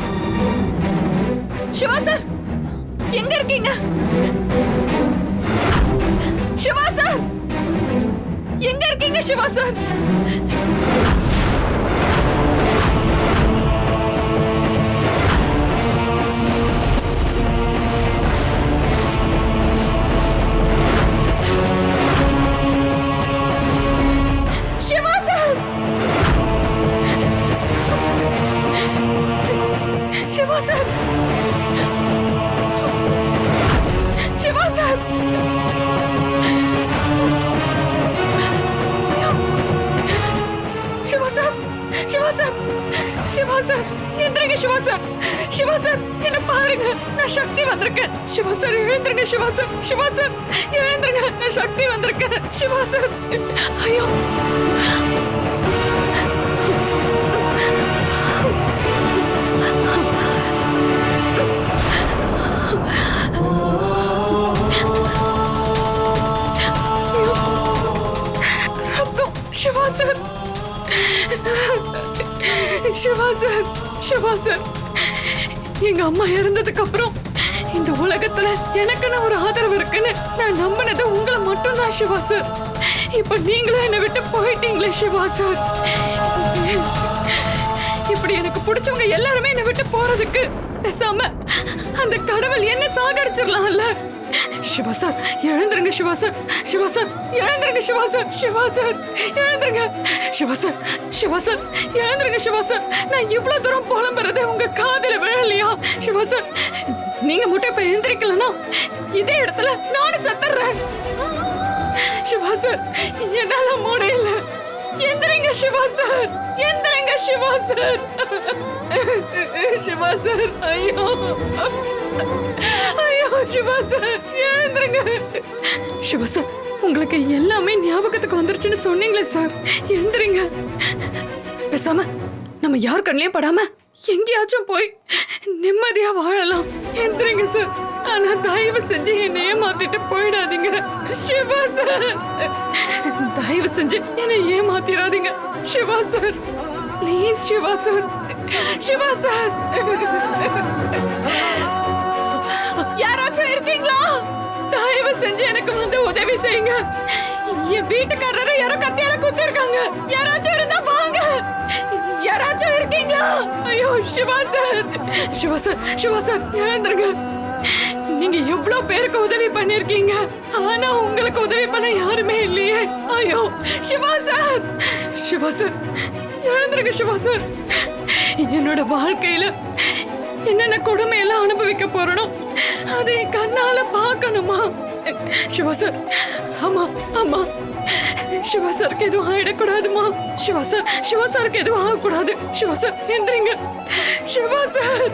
Sir Siva sir எங்க இருக்கீங்க? Siva sir எங்க இருக்கீங்க Siva sir? Siva sir Siva sir எந்திரங்க Siva sir Siva sir என்ன பாருங்க நான் சக்தி வந்திருக்கேன் சிவா சார் எழுந்திருங்க சிவா சார் சிவா சார் எழுந்திருங்க நான் சக்தி வந்திருக்கேன் சிவா சார் ஐயோ ரத்தம் Siva sir Siva sir Siva sir எங்க அம்மா இறந்ததுக்கு அப்புறம் இந்த உலகத்துல எனக்குன்னு ஒரு ஆதரவு இருக்குன்னு நான் நம்பினது உங்களை மட்டும் தான் சிவா சார் இப்ப நீங்களும் என்னை விட்டு போயிட்டீங்களே சிவா சார் இப்படி எனக்கு பிடிச்சவங்க எல்லாருமே என்னை விட்டு போறதுக்கு பேசாம அந்த கடவுள் என்ன சாகடிச்சிடலாம்ல? சிவா சார் எழுந்துருங்க சிவா சார் சிவா சார் எழுந்துருங்க சிவா சார் சிவா சார் எழுந்துருங்க சிவா சார் சிவா சார் எழுந்துருங்க சிவா சார் நான் இவ்வளவு தூரம் புலம்புறது உங்க காதல விழலையா? சிவா சார் நீங்க மட்டும் இப்ப எழுந்திருக்கலன்னா இதே இடத்துல நானும் சத்துறேன் சிவா சார் என்னால முடியல. எந்திரிங்க சிவா சார் எந்திரிங்க சிவா சார் சிவா சார் ஐயோ. சிவா சார் எழுந்திருங்க சிவா சார் உங்களுக்கு எல்லாமே ஞாபகத்துக்கு வந்துருச்சுன்னு சொன்னீங்களே சார். எந்திரிங்க. பேசாம நம்ம யார் கண்ணிலையும் படாம எங்கேயாச்சும் போய் நிம்மதியா வாழலாம். எந்திரிங்க சார். ஆனா தயவு செஞ்சு என்னை ஏமாத்திட்டு போயிடாதீங்க. சிவா சார் தயவு செஞ்சு என்னை ஏமாத்திராதீங்க. Siva sir please Siva sir Siva sir செஞ்சு எனக்கு வந்து உதவி செய்யுங்க. என் வீட்டுக்காரரு யாரோ கத்தியால குத்திருக்காங்க. யாராச்சும் இருந்தா வாங்க. யாராச்சும் இருக்கீங்களா? ஐயோ Siva sir. Siva sir Siva sir எழுந்துருங்க? நீங்க எவ்வளவு பேருக்கு உதவி பண்ணிருக்கீங்க? ஆனா உங்களுக்கு உதவி பண்ண யாருமே இல்லையே. ஐயோ சிவா சார். சிவா சார் எழுந்துருங்க சிவா சார். என்னோட வாழ்க்கையில என்னென்ன கொடுமையெல்லாம் அனுபவிக்க போறனோ அதை என் கண்ணால பார்க்கணுமா? சிவா சார் ஆமா ஆமா சிவா சாருக்கு எதுவும் ஆயிடக்கூடாதுமா? சிவா சார் சிவா சாருக்கு எதுவும் ஆகக்கூடாது. சிவா சார் எந்திரிங்க. சிவா சார்.